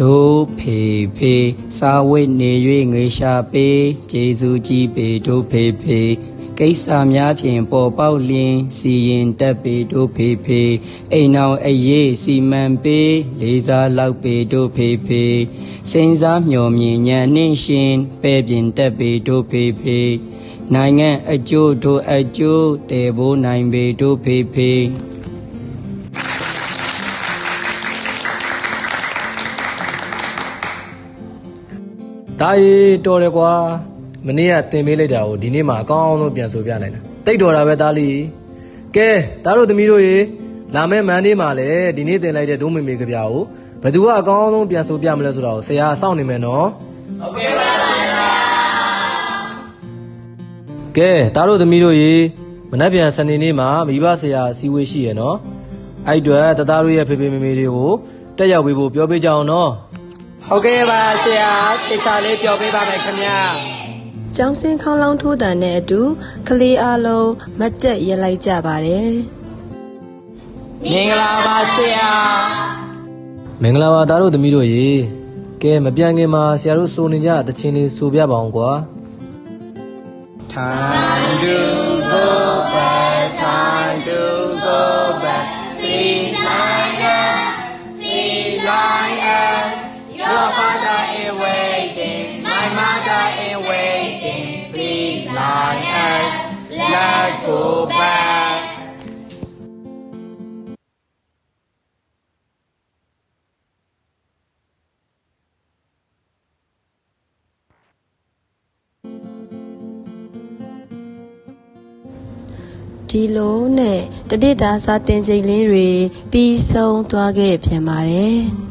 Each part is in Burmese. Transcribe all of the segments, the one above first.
ဒို့ဖေဖေစာဝိတ်နေ၍ငေရှာပေးဂျေဇူးကြီးပေဒို့ဖေဖေကိစ္စများဖြင့်ပေါ်ပေါက်လျင်စီရင်တက်ပေဒို့ဖေဖေအိမ်အောင်အရေးစီမံပေးလေးစားလောက်ပေဒို့ဖေဖေစိန်စားမျှော်မြင်ဉာဏ်နှင့်ရှင်ပဲ့ပြင်တက်ပေဒို့ဖေဖေနိုင်ငံအကျိုးတို့အကျိုးတည်ဖို့နိုင်ပေဒို့ဖေဖေ ဒါရီတော်တယ်ကွာမနေ့ကတင်ပေးလိုက်တာကိုဒီနေ့မှအကောင်းဆုံးပြန်ဆိုပြနိုင်တာတိတ်တော်တာပဲသားလီကဲသားတို့သမီးတို့ရေလာမယ့်မန်ဒေးမှာလည်းဒီနေ့တင်လိုက်တဲ့ဒုမေမေကြပြကိုဘယ်သူကအကောင်းဆုံးပြန်ဆိုပြမလဲဆိုတော့ဆရာကစောင့်နေမယ်နော်ဟုတ်ကဲ့ပါဆရာကဲသားတို့သမီးတို့ရေမနက်ဖြန်စနေနေ့မှာမိဘဆရာအစည်းအဝေးရှိရနော်အဲ့အတွက်တသားတို့ရဲ့ဖေဖေမေမေတွေကိုတက်ရောက်ပေးဖို့ပြောပေးကြအောင်နော် ဟုတ်ကဲ့ပါဆရာတေချာလေးပြောပေးပါမယ်ခင်ဗျာကျောင်းစင်းခေါင်းလောင်းထိုးတန်တဲ့အတူကလေးအလုံးမတ်တက်ရလိုက်ကြပါတယ်မင်္ဂလာပါဆရာမင်္ဂလာပါသားတို့သမီးတို့ရေကဲမပြန်ခင်မှာဆရာတို့စိုးနေကြတခြင်းလေးဆိုပြပါအောင်ကွာ Time to go let's go back ဒီလိုနဲ့တတိတာစာတင်ချိန်လေးတွေပြီးဆုံးသွားခဲ့ပြန်ပါတယ်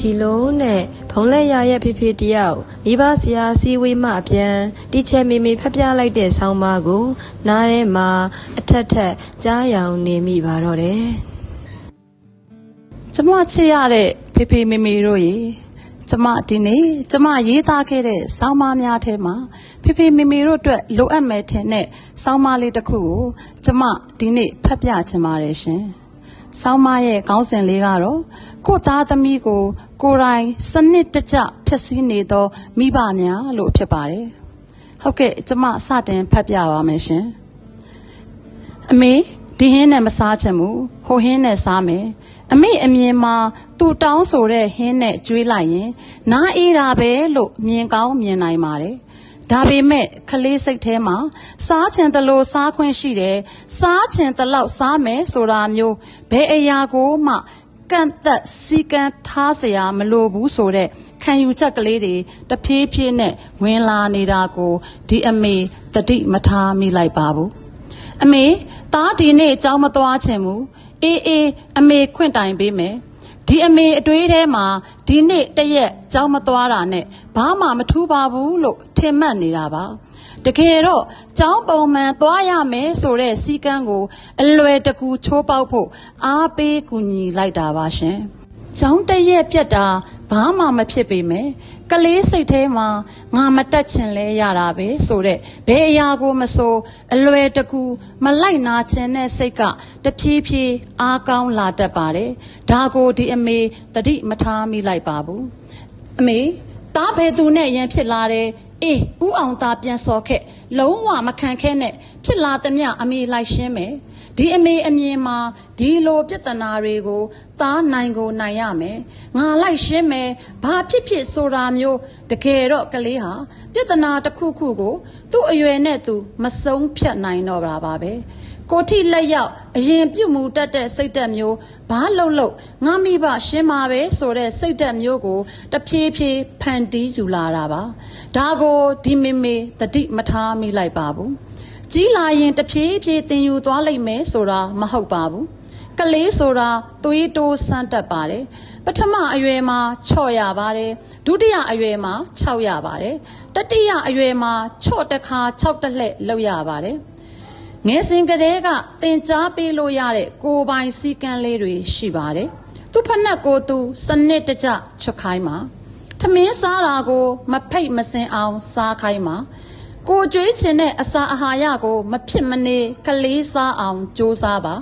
ဒီလိုနဲ့ဘုံလက်ရရဲ့ဖေဖေတယောက်မိဘဆရာစည်းဝေးမှအပြန်တီချယ်မေမေဖက်ပြလိုက်တဲ့ဆောင်းပါးကို နားထဲမှာအထက်ထက်ကြားရောင်နေမိပါတော့တယ်ကျမချစ်ရတဲ့ဖေဖေမေမေတို့ရေကျမဒီနေ့ကျမရေးသားခဲ့တဲ့ဆောင်းပါးများထဲမှာဖေဖေမေမေတို့အတွက်လိုအပ်မယ်ထင်တဲ့ဆောင်းပါးလေးတစ်ခုကိုကျမဒီနေ့ဖတ်ပြချင်ပါတယ်ရှင်။ ဆောင်းပါးရဲ့ခေါင်းစဉ်လေးကတော့ကိုယ့်သားသမီးကို ကိုယ်တိုင်စနစ်တကျဖြစ်စည်းနေသောမိဘများလို့ဖြစ်ပါတယ်။ဟုတ်ကဲ့ကျမစတင်ဖတ်ပြပါမယ်ရှင်။အမေဒီဟင်းနဲ့မစားချင်ဘူးဟိုဟင်းနဲ့စားမယ်အမေအမြင်မှာသူတောင်းဆိုတဲ့ဟင်းနဲ့ကျွေးလိုက်ရင်နားအေးတာပဲလို့မြင်ကောင်းမြင်နိုင်ပါတယ် ဒါပေမဲ့ခလေးစိတ်ထဲမှာစားချင်သလိုစားခွင့်ရှိတယ်စားချင်သလောက်စားမယ်ဆိုတာမျိုးဘယ်အရာကိုမှကန့်သက်စီကံထားเสียမလိုဘူးဆိုတဲ့ခံယူချက်ကလေးတွေတဖြည်းဖြည်းနဲ့ဝင်လာနေတာကိုဒီအမေတတိမထားမိလိုက်ပါဘူး အမေသားဒီနေ့အเจ้าမသွားချင်ဘူးအေးအေးအမေခွင့်တိုင်ပေးမယ်ဒီအမေအတွေးထဲမှာဒီနေ့တရက်เจ้าမသွားတာနဲ့ဘာမှမထူးပါဘူးလို့ ထင်မှတ်နေတာပါတကယ်တော့ကျောင်းပုံမှန်သွားရမယ်ဆိုတဲ့စည်းကမ်းကို အလွယ်တကူချိုးပေါက်ဖို့အားပေးကူညီလိုက်တာပါရှင်ကျောင်းတရက်ပြတ်တာဘာမှမဖြစ်ပေမဲ့ကလေးစိတ်ထဲမှာငါမတက်ချင်လဲရတာပဲဆိုတော့ဘယ်အရာကိုမဆိုအလွယ်တကူမလိုက်နာချင်တဲ့စိတ်ကတဖြည်းဖြည်းအားကောင်းလာတတ်ပါတယ်ဒါကိုဒီအမေတတိမထားမိလိုက်ပါဘူးအမေတားဘယ်သူနဲ့ရန်ဖြစ်လာတယ် အေးဥအောင်သားပြန်စော်ခဲ့လုံးဝမခံခဲနဲ့ဖြစ်လာသမျှအမေလိုက်ရှင်းမယ်ဒီအမေအမြင်မှာဒီလိုပြဿနာတွေကိုသားနိုင်ကိုနိုင်ရမယ်ငါလိုက်ရှင်းမယ်ဘာဖြစ်ဖြစ်ဆိုတာမျိုးတကယ်တော့ကလေးဟာပြဿနာတစ်ခုခုကို သူ့အရွယ်နဲ့သူမဆုံးဖြတ်နိုင်တော့တာပါပဲ ကိုထိလက်ရောက်အရင်ပြုတ်မှုတတ်တဲ့စိတ်တက်မျိုးဘာလို့လို့ငါမိဘရှင်းပါပဲဆိုတဲ့စိတ်တက်မျိုးကိုတဖြည်းဖြည်းဖန်တီးယူလာတာပါဒါကိုဒီမေမေတတိမထားမိလိုက်ပါဘူးကြီးလာရင်တဖြည်းဖြည်းတင်ယူသွားလိမ့်မယ်ဆိုတာမဟုတ်ပါဘူးကလေးဆိုတာသွေးတိုးစမ်းတက်ပါတယ်ပထမအရွယ်မှာ6ရပါတယ်ဒုတိယအရွယ်မှာ6ရပါတယ်တတိယအရွယ်မှာ6တစ်ခါ6တစ်လှည့်လောက်ရပါတယ် ငယ်စဉ်ကတည်းကသင်ကြားပေးလို့ရတဲ့ကိုယ်ပိုင်စည်းကမ်းလေးတွေရှိပါတယ်သူဖက်နှက်ကိုသူစနစ်တကျချွတ်ခိုင်းပါထမင်းစားတာကို မဖိတ်မစင်အောင်စားခိုင်းမှာကိုကြွေးချင်တဲ့အစာအာဟာရကို မဖြစ်မနေကလေးစားအောင်ကြိုးစားပါ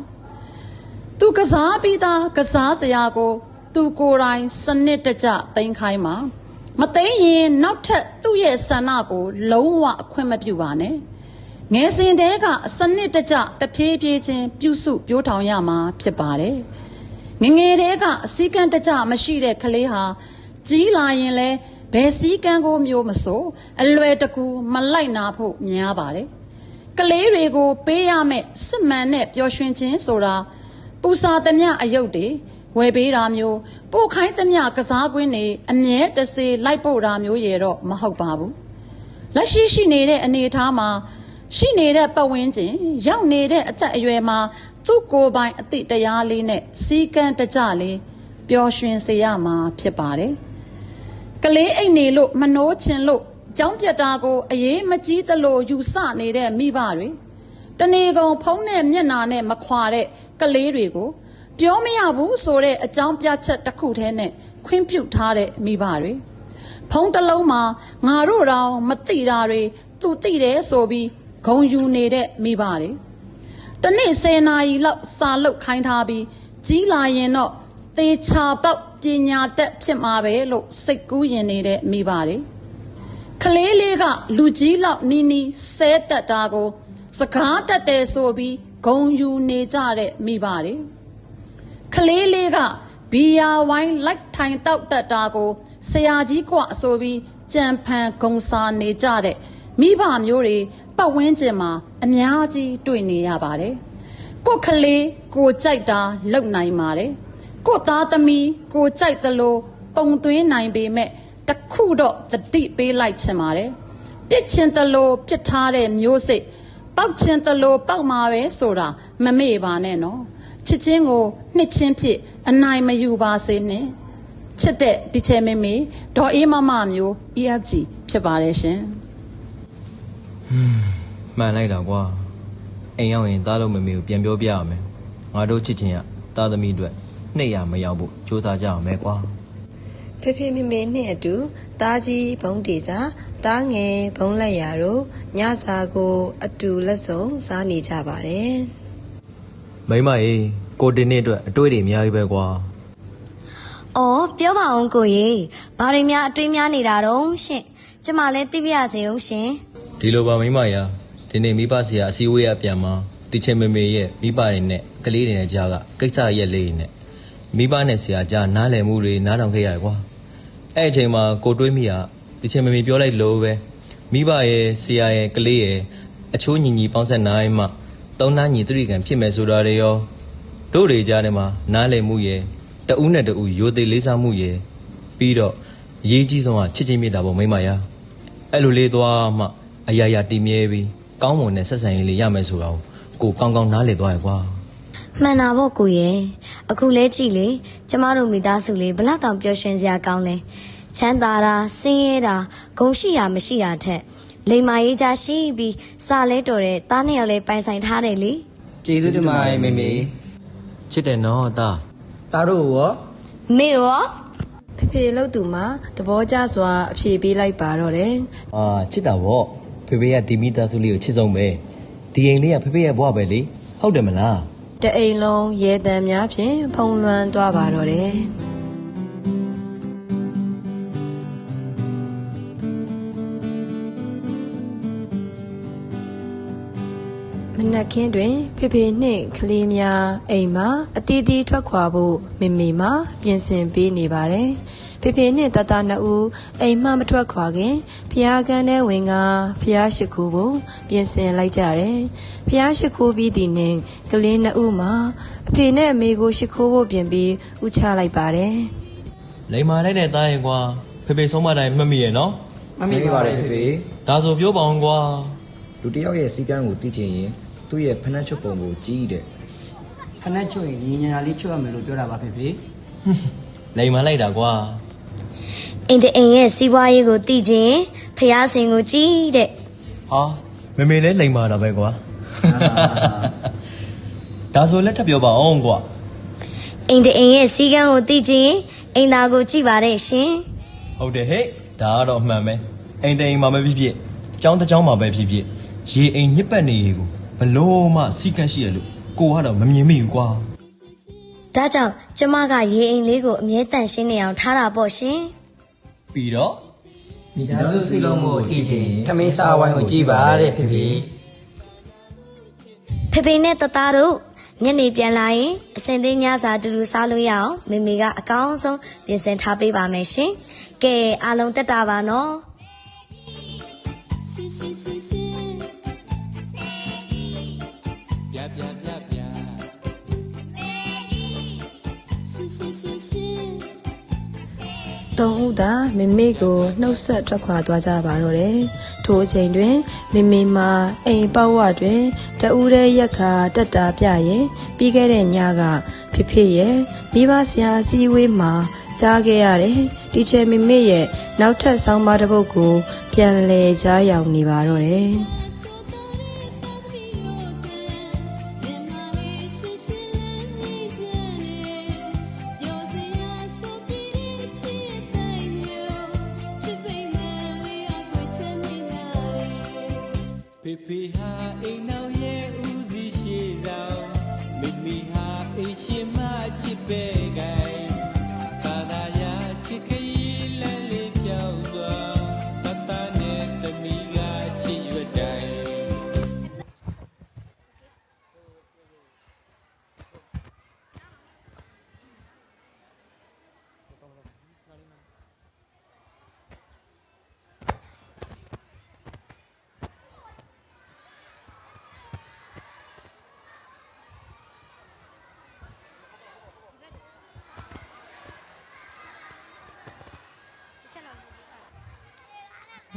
သူကစားပြီးသားကစားစရာကို သူကိုယ်တိုင်စနစ်တကျတင်ခိုင်းမှာမသိမ်းရင်နောက်ထပ်သူ့ရဲ့ဆန္ဒကို လုံးဝအခွင့်မပြုပါနဲ့ ငယ်စဉ်တည်းကစနစ်တကျတဖြည်းဖြည်းချင်းပြုစုပြိုးထောင်ရမှာဖြစ်ပါတယ်ငယ်ငယ်တည်းကအစည်းကမ်းတကျမရှိတဲ့ကလေးဟာကြီးလာရင်လဲဘယ်စည်းကမ်းကိုမျိုးမဆိုအလွယ်တကူမလိုက်နာဖို့များပါတယ်ကလေးတွေကိုပေးရမယ့်စစ်မှန်တဲ့ပျော်ရွှင်ခြင်းဆိုတာပူစာသမျှအယုတ်တွေဝယ်ပေးတာမျိုးပို့ခိုင်းသမျှကစားကွင်းတွေအမြဲတစေလိုက်ပို့တာမျိုးရေတော့မဟုတ်ပါဘူးလက်ရှိရှိနေတဲ့အနေအထားမှာ ရှိနေတဲ့ပတ်ဝန်းကျင်ရောက်နေတဲ့အသက်အရွယ်မှာသူ့ကိုယ်ပိုင်အသိတရားလေးနဲ့စီကံတကြလေးပျော်ရွှင်စေရမှာဖြစ်ပါတယ်ကလေးအိတ်နေလို့မနှိုးချင်လို့ကြောင်းပြတ်တာကိုအေးမကြီးသလိုယူဆနေတဲ့မိဘတွေတနေကုန်ဖုံးတဲ့မျက်နာနဲ့မခွာတဲ့ကလေးတွေကိုပြောမရဘူးဆိုတဲ့အကြောင်းပြချက်တစ်ခုတည်းနဲ့ခွင့်ပြုထားတဲ့မိဘတွေဖုံးတစ်လုံးမှာငါတို့တောင်မသိတာတွေသူသိတယ်ဆိုပြီး ဂုံယူနေတဲ့မိဘတွေတနေ့10နာရီလောက်စာလုတ်ခိုင်းထားပြီးကြီးလာရင်တော့သေချာပေါက်ပညာတတ်ဖြစ်မှာပဲလို့စိတ်ကူးရင်နေတဲ့မိဘတွေကလေးလေးကလူကြီးလောက်နီးနီးဆဲတတ်တာကို စကားတတ်တယ်ဆိုပြီးဂုံယူနေကြတဲ့မိဘတွေကလေးလေးကဘီယာဝိုင်းလိုက်ထိုင်တောက်တတ်တာကိုဆရာကြီးကဆိုပြီးကြံဖန်ဂုံစာနေကြတဲ့မိဘမျိုးတွေ ပတ်ဝန်းကျင်မှာအများကြီးတွေ့နေရပါတယ်ကိုယ်ကလေးကိုကြိုက်တာလုံနိုင်ပါတယ်ကိုယ်သားသမီးကိုကြိုက်သလိုပုံသွင်းနိုင်ပေမဲ့တခုတော့တတိပေးလိုက်ချင်ပါတယ်ပြစ်ချင်သလိုပြစ်ထားတဲ့မျိုးစိတ်ပောက်ချင်သလိုပောက်မှာပဲဆိုတာမမေ့ပါနဲ့နော်ချစ်ချင်းကိုနှစ်ချင်းဖြစ်အနိုင်မယူပါစေနဲ့ချစ်တဲ့ဒီချေမေမေဒေါ်အေးမမမျိုး EFG ဖြစ်ပါတယ်ရှင် မှန်လိုက်တာကွာအိမ်ရောက်ရင်သားလုံးမမေကိုပြန်ပြောပြရမယ်ငါတို့ချစ်ချင်းကသားသမီးအတွက်နှိပ်ရမရောက်ဖို့ကြိုးစားကြအောင်ပဲကွာဖေဖေမေမေနဲ့အတူသားကြီးဘုံတေစာသားငယ်ဘုံလက်ရာတို့ညစာကို အတူလက်ဆောင်စားနေကြပါတယ်မိမအေးကိုတင်နေအတွက်အတွေ့တွေအများကြီးပဲကွာ။အော်ပြောပါအောင်ကိုရေ။ဘာတွေများအတွေးများနေတာတော့ရှင်။ကျမလည်းသိပြရစေအောင်ရှင် ဒီလိုပါမိမရာဒီနေ့မိဘဆရာအစည်းအဝေးရပြန်မှာတီချင်မေမေရဲ့မိဘတွေနဲ့ကလေးတွေနဲ့ကြားကကိစ္စရက်လေးတွေနဲ့မိဘနဲ့ဆရာကြားနားလည်မှုတွေနားထောင်ခဲ့ရတယ်ကွာအဲ့အချိန်မှာကိုတွေးမိတာတီချင်မေမေပြောလိုက်လို့ပဲမိဘရဲ့ဆရာရဲ့ကလေးရဲ့အချိုးညီညီပေါင်းဆက်နိုင်မှသုံးနာညီသူရိကံဖြစ်မယ်ဆိုတာတွေရောတို့တွေကြားထဲမှာနားလည်မှုရဲ့တဦးနဲ့တဦးရိုသေလေးစားမှုရဲ့ပြီးတော့အရေးကြီးဆုံးကချစ်ချင်းမေတ္တာပေါ့မိမရာအဲ့လိုလေးသွားမှ အရာရာတည်မြဲပြီးကောင်းမွန်တဲ့ဆက်ဆံရေးလေးရမယ်ဆိုတာကိုကိုကောင်းကောင်းနားလည်သွားရကွာ။မှန်တာပေါ့ကိုရေ။အခုလဲကြည့်လေကျမတို့မိသားစုလေးဘလောက်တောင်ပျော်ရွှင်စရာကောင်းလဲ။ချမ်းသာတာဆင်းရဲတာဂုဏ်ရှိတာမရှိတာထက်လိမ္မာရေးကြရှိပြီးစာလဲတော်တဲ့သားနှစ်ယောက်လေးပိုင်ဆိုင်ထားတယ်လေကျေးဇူးတင်ပါတယ်မေမေချစ်တယ်နော်အသားသားတို့ရော။မေရောဖေဖေလို့သူမှာသဘောကျစွာအဖြေပေးလိုက်ပါတော့တယ်အာချစ်တာဗော ဖေဖေကဒီမိသားစုလေးကိုချစ်ဆုံးပဲဒီအိမ်လေးကဖေဖေရဲ့ဘဝပဲလေဟုတ်တယ်မလားတအိမ်လုံးရဲတံများဖြင့်ဖုံးလွှမ်းသွားပါတော့တယ်မနက်ခင်းတွင်ဖေဖေနှင့်ကလေးများအိမ်မှာအတီးတီးထွက်ခွာဖို့မေမေမှပြင်ဆင်ပေးနေပါတယ်။ ဖေဖေနှင့်တတနှစ်ဦးအိမ်မှမထွက်ခွာခင်ဖျားကန်းထဲဝင်ကဖျားရှိခိုးဖို့ပြင်ဆင်လိုက်ကြတယ်။ဖျားရှိခိုးပြီးသည်နှင့်ကလေးနှစ်ဦးမှာအဖေနဲ့အမေကိုရှိခိုးဖို့ပြင်ပြီးဥချလိုက်ပါတယ်။လိမ္မာလိုက်တဲ့သားရင်ကွာဖေဖေဆုံးမတိုင်းမှတ်မိရဲ့နော်မမေ့ပါတယ်ဖေဖေဒါဆိုပြောပါအောင်ကွာလူတစ်ယောက်ရဲ့စီကံကိုသိချင်ရင်သူ့ရဲ့ဖနှက်ချုပ်ပုံကိုကြည့်တဲ့ခဏချုပ်ရင်ညီညာလေးချုပ်ရမယ်လို့ပြောတာပါဖေဖေလိမ္မာလိုက်တာကွာ အိမ်တအိမ်ရဲ့စီးပွားရေးကိုသိခြင်းဖျားစင်ကိုကြည့်တဲ့ဟာမေမေလည်းလိမ္မာတာပဲကွာဒါဆိုလက်ထပ်ပြောပါအောင်ကွာအိမ်တအိမ်ရဲ့စီးကံကိုသိခြင်းအိမ်သားကိုကြည့်ပါတဲ့ရှင်ဟုတ်တယ်ဟဲ့ဒါကတော့အမှန်ပဲအိမ်တိမ်မှာပဲဖြစ်ဖြစ်ကျောင်းတစ်ကျောင်းမှာပဲဖြစ်ဖြစ်ရေအိမ်ညစ်ပတ်နေရေကိုဘလို့မှစီကန့်ရှိရလို့ကိုကတော့မမြင်မိဘူးကွာဒါကြောင့်ကျမကရေအိမ်လေးကိုအမြဲတန့်ရှင်းနေအောင်ထားတာပေါ့ရှင် ပြီးတော့မိသားစုစီလုံးကိုတည်ခြင်းထမင်းစားဝိုင်းကိုကြည်ပါတဲ့ဖေဖေဖေဖေနဲ့တသားတို့ညနေပြန်လာရင်အစင်သေးညစာအတူတူစားလို့ရအောင်မေမေကအကောင်းဆုံးပြင်ဆင်ထားပေးပါမယ်ရှင်ကဲအားလုံးတက်တာပါနော် သုံးဦးသာမမေကိုနှုတ်ဆက်ထွက်ခွာသွားကြပါတော့တယ်။ထိုအချိန်တွင်မမေမှာအိမ်ပေါဝတွင်တဦးတဲ့ရက်ခါတက်တာပြရဲ့ပြီးခဲ့တဲ့ညကဖေဖေရဲ့မိဘဆရာအစည်းအဝေးမှာကြားခဲ့ရတယ်။ဒီချေမမေရဲ့နောက်ထပ်ဆောင်းပါးတစ်ပုဒ်ကိုပြန်လည်ကြားရောက်နေပါတော့တယ်။ စ် 1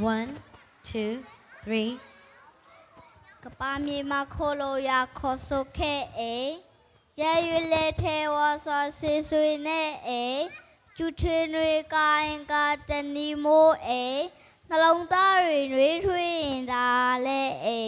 2 3ကပါမြေမှာခိုလိုရာခေါ်ဆိုခဲ့အေရဲရွေလေထဲဝါဆွာဆေဆွေနဲ့အေကျူထွေတွေကင်ကတနီမိုးအေနှလုံးသားတွေနှွေးထွေးရင်ဒါလဲအေ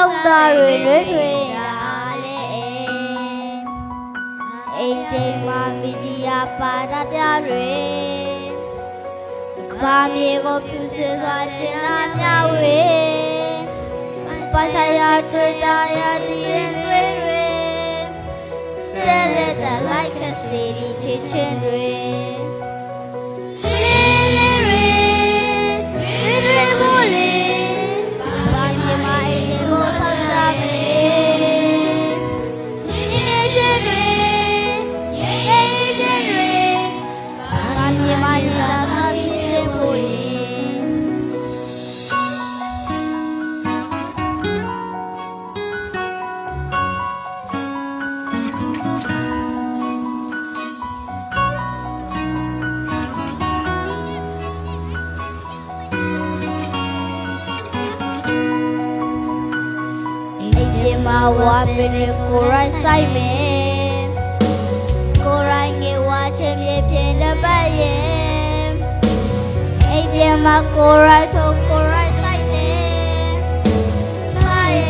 နှလုံးသားတွေရွေးထွေးတာလေအိမ်တိမ်မှာမီဒီယာပါရပြတွေဘာမြေကိုပြစ်စစွာကျင်နာမြဝေပါစာရတွေ့တာရတဲ့တွေတွေဆက်လက်တဲ့ like a city ချစ်ချင်းတွေ အိမ်ကြီးမှာကိုရိုက်ထုတ်ကိုရိုက်ဆိုင်တယ်စပါရဲ့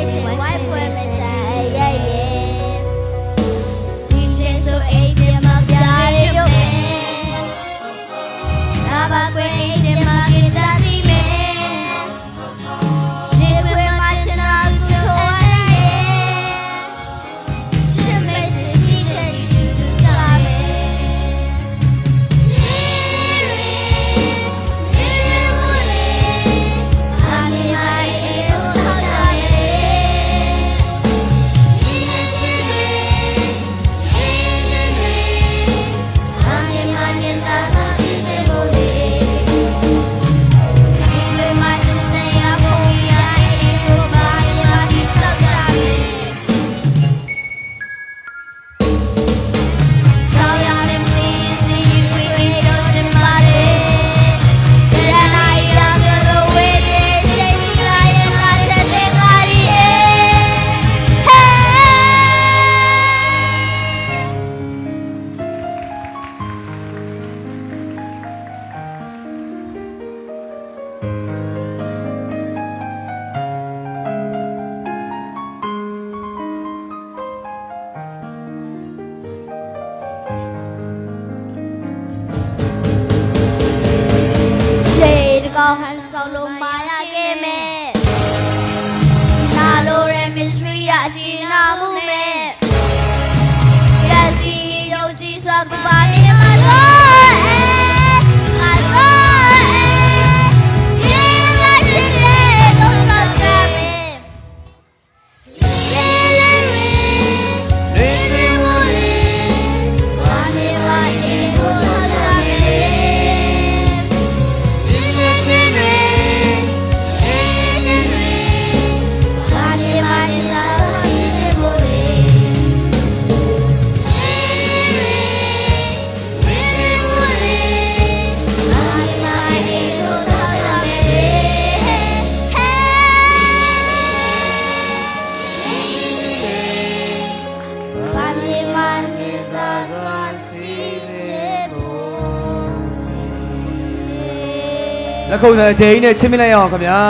လက်ခုံစံချိန်နဲ့ချင်းမြလိုက်အောင်ခင်ဗျာ